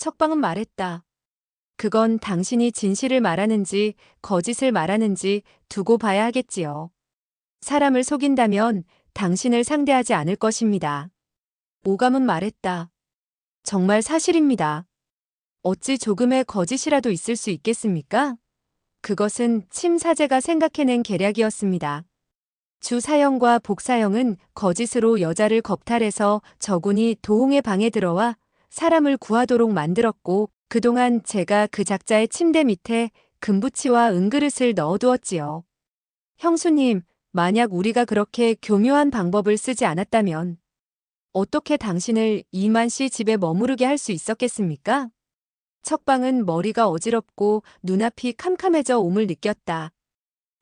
척방은 말했다. 그건 당신이 진실을 말하는지 거짓을 말하는지 두고 봐야 하겠지요. 사람을 속인다면 당신을 상대하지 않을 것입니다. 오감은 말했다. 정말 사실입니다. 어찌 조금의 거짓이라도 있을 수 있겠습니까? 그것은 침사제가 생각해낸 계략이었습니다. 주사형과 복사형은 거짓으로 여자를 겁탈해서 저군이 도홍의 방에 들어와 사람을 구하도록 만들었고 그동안 제가 그 작자의 침대 밑에 금부치와 은그릇을 넣어두었지요. 형수님, 만약 우리가 그렇게 교묘한 방법을 쓰지 않았다면 어떻게 당신을 이만 씨 집에 머무르게 할 수 있었겠습니까? 척방은 머리가 어지럽고 눈앞이 캄캄해져 옴을 느꼈다.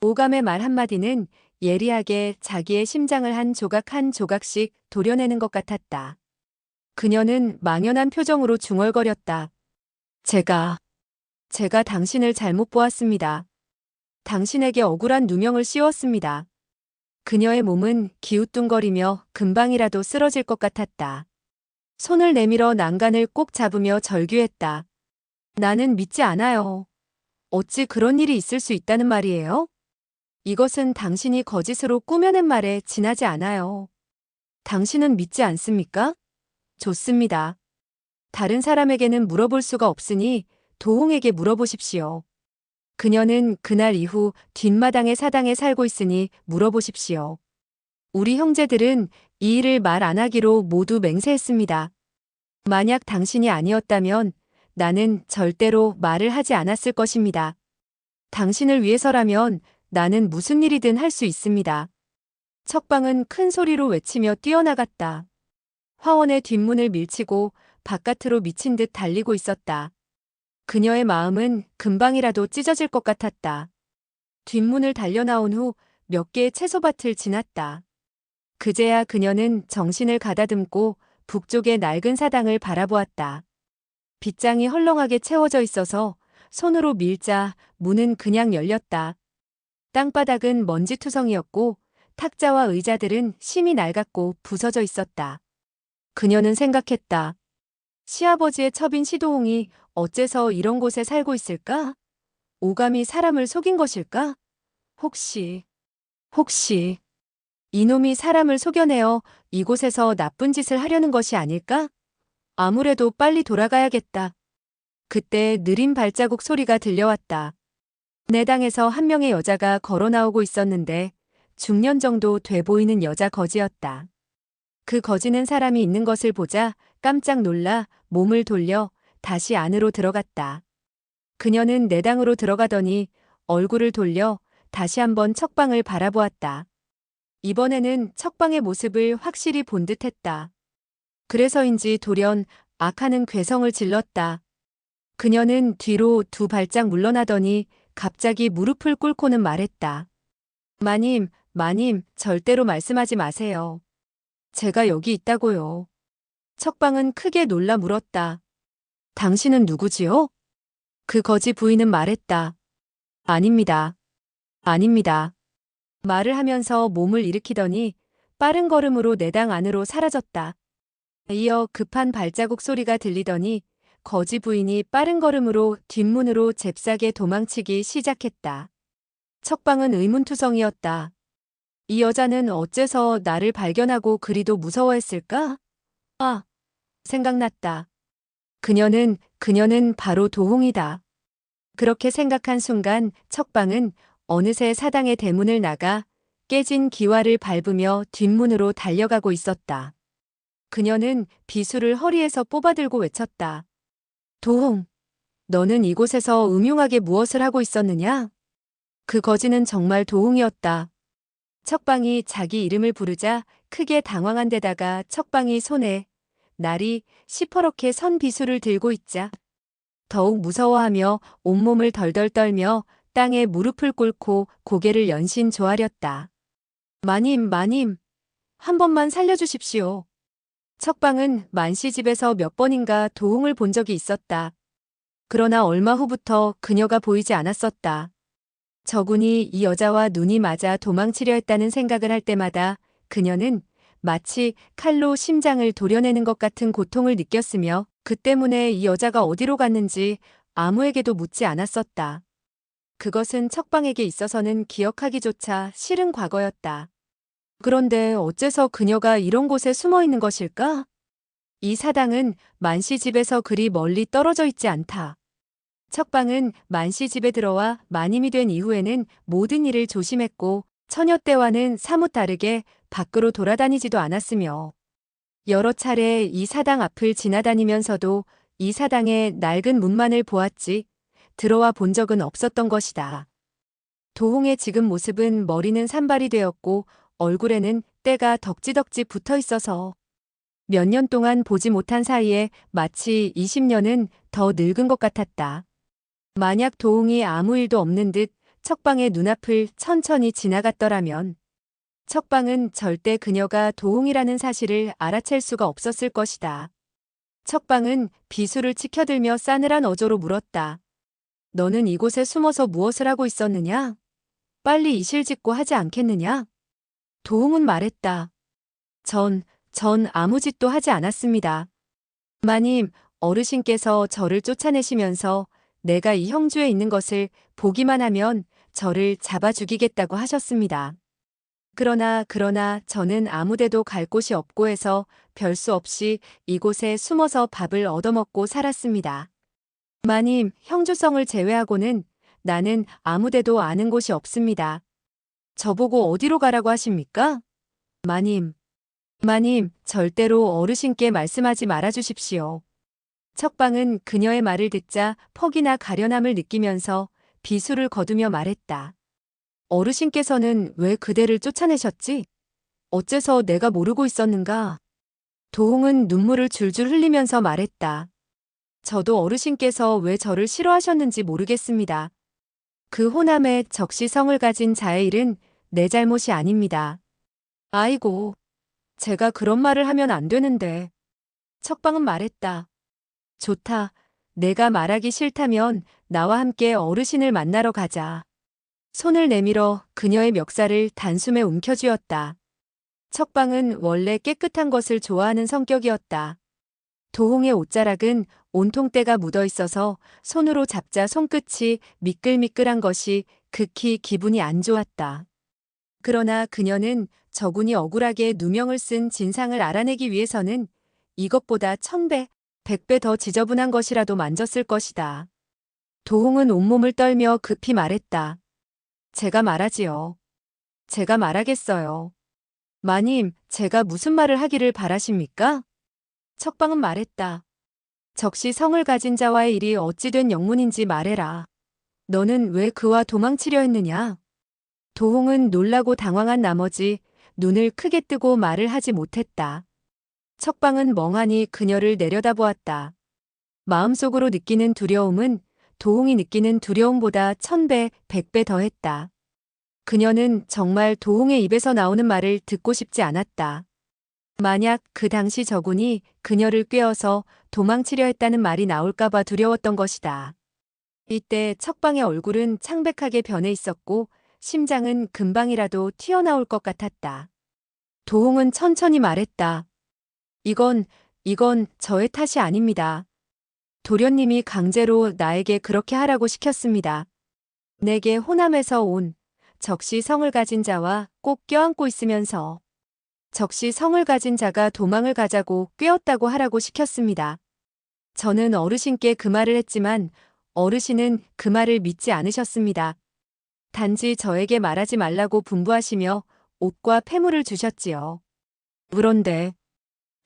오감의 말 한마디는 예리하게 자기의 심장을 한 조각 한 조각씩 도려내는 것 같았다. 그녀는 망연한 표정으로 중얼거렸다. 제가, 제가 당신을 잘못 보았습니다. 당신에게 억울한 누명을 씌웠습니다. 그녀의 몸은 기우뚱거리며 금방이라도 쓰러질 것 같았다. 손을 내밀어 난간을 꼭 잡으며 절규했다. 나는 믿지 않아요. 어찌 그런 일이 있을 수 있다는 말이에요? 이것은 당신이 거짓으로 꾸며낸 말에 지나지 않아요. 당신은 믿지 않습니까? 좋습니다. 다른 사람에게는 물어볼 수가 없으니 도홍에게 물어보십시오. 그녀는 그날 이후 뒷마당의 사당에 살고 있으니 물어보십시오. 우리 형제들은 이 일을 말 안 하기로 모두 맹세했습니다. 만약 당신이 아니었다면 나는 절대로 말을 하지 않았을 것입니다. 당신을 위해서라면 나는 무슨 일이든 할 수 있습니다. 척방은 큰 소리로 외치며 뛰어나갔다. 화원의 뒷문을 밀치고 바깥으로 미친 듯 달리고 있었다. 그녀의 마음은 금방이라도 찢어질 것 같았다. 뒷문을 달려나온 후 몇 개의 채소밭을 지났다. 그제야 그녀는 정신을 가다듬고 북쪽의 낡은 사당을 바라보았다. 빗장이 헐렁하게 채워져 있어서 손으로 밀자 문은 그냥 열렸다. 땅바닥은 먼지투성이었고 탁자와 의자들은 심이 낡았고 부서져 있었다. 그녀는 생각했다. 시아버지의 첩인 시도홍이 어째서 이런 곳에 살고 있을까? 오감이 사람을 속인 것일까? 혹시, 혹시, 이놈이 사람을 속여내어 이곳에서 나쁜 짓을 하려는 것이 아닐까? 아무래도 빨리 돌아가야겠다. 그때 느린 발자국 소리가 들려왔다. 내당에서 한 명의 여자가 걸어 나오고 있었는데 중년 정도 돼 보이는 여자 거지였다. 그 거지는 사람이 있는 것을 보자 깜짝 놀라 몸을 돌려 다시 안으로 들어갔다. 그녀는 내당으로 들어가더니 얼굴을 돌려 다시 한번 척방을 바라보았다. 이번에는 척방의 모습을 확실히 본 듯했다. 그래서인지 돌연 악하는 괴성을 질렀다. 그녀는 뒤로 두 발짝 물러나더니 갑자기 무릎을 꿇고는 말했다. 마님, 마님, 절대로 말씀하지 마세요. 제가 여기 있다고요. 척방은 크게 놀라 물었다. 당신은 누구지요? 그 거지 부인은 말했다. 아닙니다. 아닙니다. 말을 하면서 몸을 일으키더니 빠른 걸음으로 내당 안으로 사라졌다. 이어 급한 발자국 소리가 들리더니 거지 부인이 빠른 걸음으로 뒷문으로 잽싸게 도망치기 시작했다. 척방은 의문투성이었다. 이 여자는 어째서 나를 발견하고 그리도 무서워했을까? 아, 생각났다. 그녀는, 그녀는 바로 도홍이다. 그렇게 생각한 순간 척방은 어느새 사당의 대문을 나가 깨진 기와를 밟으며 뒷문으로 달려가고 있었다. 그녀는 비수를 허리에서 뽑아들고 외쳤다. 도홍, 너는 이곳에서 음흉하게 무엇을 하고 있었느냐? 그 거지는 정말 도홍이었다. 척방이 자기 이름을 부르자 크게 당황한 데다가 척방이 손에 날이 시퍼렇게 선 비수를 들고 있자 더욱 무서워하며 온몸을 덜덜 떨며 땅에 무릎을 꿇고 고개를 연신 조아렸다. 마님, 마님, 한 번만 살려주십시오. 척방은 만씨 집에서 몇 번인가 도움을 본 적이 있었다. 그러나 얼마 후부터 그녀가 보이지 않았었다. 저군이 이 여자와 눈이 맞아 도망치려 했다는 생각을 할 때마다 그녀는 마치 칼로 심장을 도려내는 것 같은 고통을 느꼈으며 그 때문에 이 여자가 어디로 갔는지 아무에게도 묻지 않았었다. 그것은 척방에게 있어서는 기억하기조차 싫은 과거였다. 그런데 어째서 그녀가 이런 곳에 숨어 있는 것일까? 이 사당은 만씨 집에서 그리 멀리 떨어져 있지 않다. 척방은 만씨 집에 들어와 마님이 된 이후에는 모든 일을 조심했고 처녀 때와는 사뭇 다르게 밖으로 돌아다니지도 않았으며 여러 차례 이 사당 앞을 지나다니면서도 이 사당의 낡은 문만을 보았지 들어와 본 적은 없었던 것이다. 도홍의 지금 모습은 머리는 산발이 되었고 얼굴에는 때가 덕지덕지 붙어 있어서 몇 년 동안 보지 못한 사이에 마치 20년은 더 늙은 것 같았다. 만약 도홍이 아무 일도 없는 듯 척방의 눈앞을 천천히 지나갔더라면 척방은 절대 그녀가 도홍이라는 사실을 알아챌 수가 없었을 것이다. 척방은 비수를 치켜들며 싸늘한 어조로 물었다. 너는 이곳에 숨어서 무엇을 하고 있었느냐? 빨리 이실 짓고 하지 않겠느냐? 도홍은 말했다. 전, 전 아무 짓도 하지 않았습니다. 마님, 어르신께서 저를 쫓아내시면서 내가 이 형주에 있는 것을 보기만 하면 저를 잡아 죽이겠다고 하셨습니다. 그러나 그러나 저는 아무데도 갈 곳이 없고 해서 별 수 없이 이곳에 숨어서 밥을 얻어먹고 살았습니다. 마님, 형주성을 제외하고는 나는 아무데도 아는 곳이 없습니다. 저보고 어디로 가라고 하십니까? 마님, 마님, 절대로 어르신께 말씀하지 말아 주십시오. 척방은 그녀의 말을 듣자 퍽이나 가련함을 느끼면서 비수를 거두며 말했다. 어르신께서는 왜 그대를 쫓아내셨지? 어째서 내가 모르고 있었는가? 도홍은 눈물을 줄줄 흘리면서 말했다. 저도 어르신께서 왜 저를 싫어하셨는지 모르겠습니다. 그 호남의 적시성을 가진 자의 일은 내 잘못이 아닙니다. 아이고, 제가 그런 말을 하면 안 되는데. 척방은 말했다. 좋다. 내가 말하기 싫다면 나와 함께 어르신을 만나러 가자. 손을 내밀어 그녀의 멱살을 단숨에 움켜쥐었다. 척방은 원래 깨끗한 것을 좋아하는 성격이었다. 도홍의 옷자락은 온통 때가 묻어 있어서 손으로 잡자 손끝이 미끌미끌한 것이 극히 기분이 안 좋았다. 그러나 그녀는 저군이 억울하게 누명을 쓴 진상을 알아내기 위해서는 이것보다 천배, 백배 더 지저분한 것이라도 만졌을 것이다. 도홍은 온몸을 떨며 급히 말했다. 제가 말하지요. 제가 말하겠어요. 마님, 제가 무슨 말을 하기를 바라십니까? 척방은 말했다. 적시 성을 가진 자와의 일이 어찌된 영문인지 말해라. 너는 왜 그와 도망치려 했느냐? 도홍은 놀라고 당황한 나머지 눈을 크게 뜨고 말을 하지 못했다. 척방은 멍하니 그녀를 내려다보았다. 마음속으로 느끼는 두려움은 도홍이 느끼는 두려움보다 천배, 백배 더했다. 그녀는 정말 도홍의 입에서 나오는 말을 듣고 싶지 않았다. 만약 그 당시 저군이 그녀를 꿰어서 도망치려 했다는 말이 나올까봐 두려웠던 것이다. 이때 척방의 얼굴은 창백하게 변해 있었고 심장은 금방이라도 튀어나올 것 같았다. 도홍은 천천히 말했다. 이건, 이건 저의 탓이 아닙니다. 도련님이 강제로 나에게 그렇게 하라고 시켰습니다. 내게 호남에서 온 적시 성을 가진 자와 꼭 껴안고 있으면서 적시 성을 가진 자가 도망을 가자고 꿰었다고 하라고 시켰습니다. 저는 어르신께 그 말을 했지만 어르신은 그 말을 믿지 않으셨습니다. 단지 저에게 말하지 말라고 분부하시며 옷과 폐물을 주셨지요. 그런데,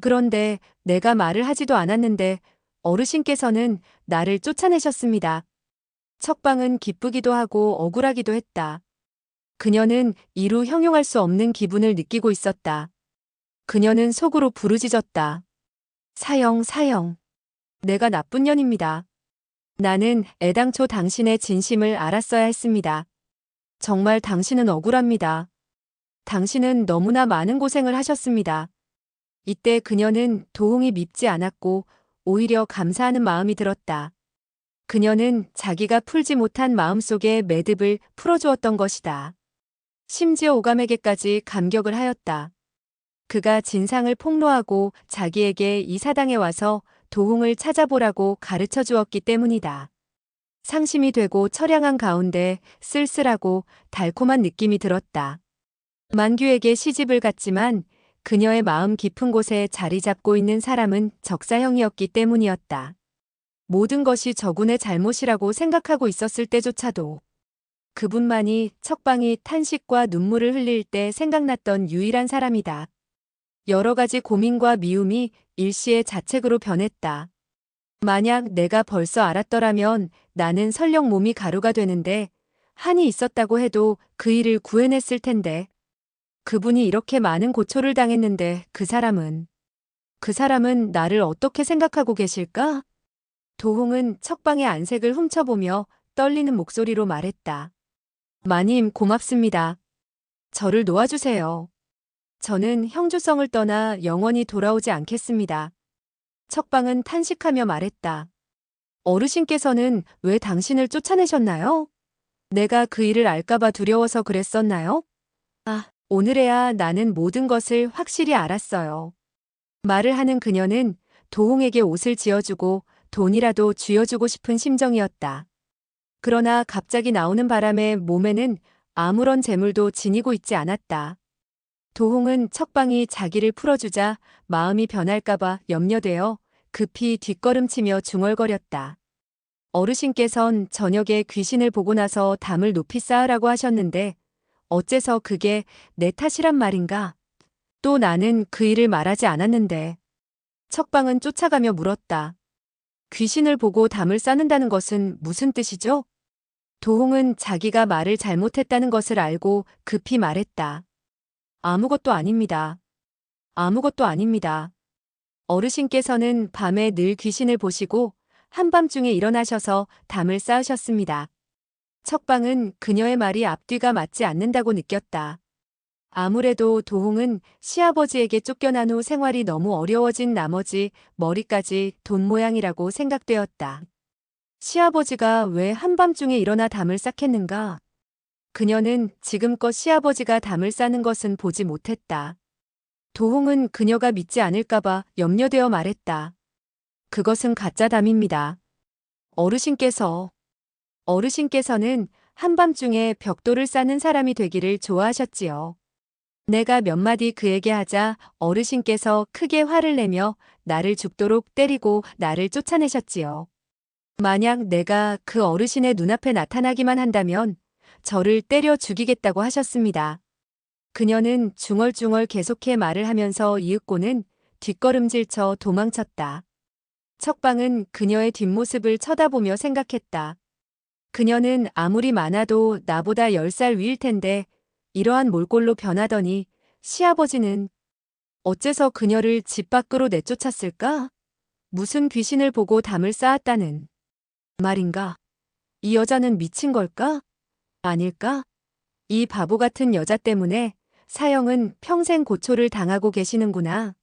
그런데 내가 말을 하지도 않았는데 어르신께서는 나를 쫓아내셨습니다. 척방은 기쁘기도 하고 억울하기도 했다. 그녀는 이루 형용할 수 없는 기분을 느끼고 있었다. 그녀는 속으로 부르짖었다. 사형, 사형. 내가 나쁜 년입니다. 나는 애당초 당신의 진심을 알았어야 했습니다. 정말 당신은 억울합니다. 당신은 너무나 많은 고생을 하셨습니다. 이때 그녀는 도홍이 밉지 않았고 오히려 감사하는 마음이 들었다. 그녀는 자기가 풀지 못한 마음속의 매듭을 풀어주었던 것이다. 심지어 오감에게까지 감격을 하였다. 그가 진상을 폭로하고 자기에게 이 사당에 와서 도홍을 찾아보라고 가르쳐 주었기 때문이다. 상심이 되고 처량한 가운데 쓸쓸하고 달콤한 느낌이 들었다. 만규에게 시집을 갔지만 그녀의 마음 깊은 곳에 자리 잡고 있는 사람은 적사형이었기 때문이었다. 모든 것이 저군의 잘못이라고 생각하고 있었을 때조차도 그분만이 척방이 탄식과 눈물을 흘릴 때 생각났던 유일한 사람이다. 여러 가지 고민과 미움이 일시에 자책으로 변했다. 만약 내가 벌써 알았더라면 나는 설령 몸이 가루가 되는데 한이 있었다고 해도 그 일을 구해냈을 텐데. 그분이 이렇게 많은 고초를 당했는데 그 사람은 그 사람은 나를 어떻게 생각하고 계실까? 도홍은 척방의 안색을 훔쳐보며 떨리는 목소리로 말했다. 마님 고맙습니다. 저를 놓아주세요. 저는 형주성을 떠나 영원히 돌아오지 않겠습니다. 척방은 탄식하며 말했다. 어르신께서는 왜 당신을 쫓아내셨나요? 내가 그 일을 알까봐 두려워서 그랬었나요? 아, 오늘에야 나는 모든 것을 확실히 알았어요. 말을 하는 그녀는 도홍에게 옷을 지어주고 돈이라도 쥐어주고 싶은 심정이었다. 그러나 갑자기 나오는 바람에 몸에는 아무런 재물도 지니고 있지 않았다. 도홍은 척방이 자기를 풀어주자 마음이 변할까봐 염려되어 급히 뒷걸음치며 중얼거렸다. 어르신께선 저녁에 귀신을 보고 나서 담을 높이 쌓으라고 하셨는데 어째서 그게 내 탓이란 말인가? 또 나는 그 일을 말하지 않았는데. 척방은 쫓아가며 물었다. 귀신을 보고 담을 쌓는다는 것은 무슨 뜻이죠? 도홍은 자기가 말을 잘못했다는 것을 알고 급히 말했다. 아무것도 아닙니다. 아무것도 아닙니다. 어르신께서는 밤에 늘 귀신을 보시고 한밤중에 일어나셔서 담을 쌓으셨습니다. 척방은 그녀의 말이 앞뒤가 맞지 않는다고 느꼈다. 아무래도 도홍은 시아버지에게 쫓겨난 후 생활이 너무 어려워진 나머지 머리까지 돈 모양이라고 생각되었다. 시아버지가 왜 한밤중에 일어나 담을 쌓겠는가? 그녀는 지금껏 시아버지가 담을 싸는 것은 보지 못했다. 도홍은 그녀가 믿지 않을까봐 염려되어 말했다. 그것은 가짜 담입니다. 어르신께서, 어르신께서는 한밤중에 벽돌을 싸는 사람이 되기를 좋아하셨지요. 내가 몇 마디 그에게 하자 어르신께서 크게 화를 내며 나를 죽도록 때리고 나를 쫓아내셨지요. 만약 내가 그 어르신의 눈앞에 나타나기만 한다면 저를 때려 죽이겠다고 하셨습니다. 그녀는 중얼중얼 계속해 말을 하면서 이윽고는 뒷걸음질쳐 도망쳤다. 척방은 그녀의 뒷모습을 쳐다보며 생각했다. 그녀는 아무리 많아도 나보다 10살 위일 텐데 이러한 몰골로 변하더니 시아버지는 어째서 그녀를 집 밖으로 내쫓았을까? 무슨 귀신을 보고 담을 쌓았다는 말인가? 이 여자는 미친 걸까? 아닐까? 이 바보 같은 여자 때문에 사형은 평생 고초를 당하고 계시는구나.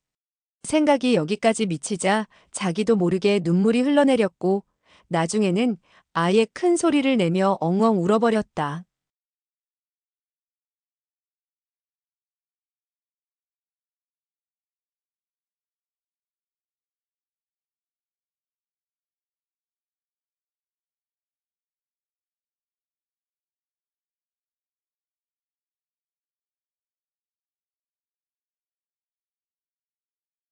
생각이 여기까지 미치자 자기도 모르게 눈물이 흘러내렸고 나중에는 아예 큰 소리를 내며 엉엉 울어버렸다.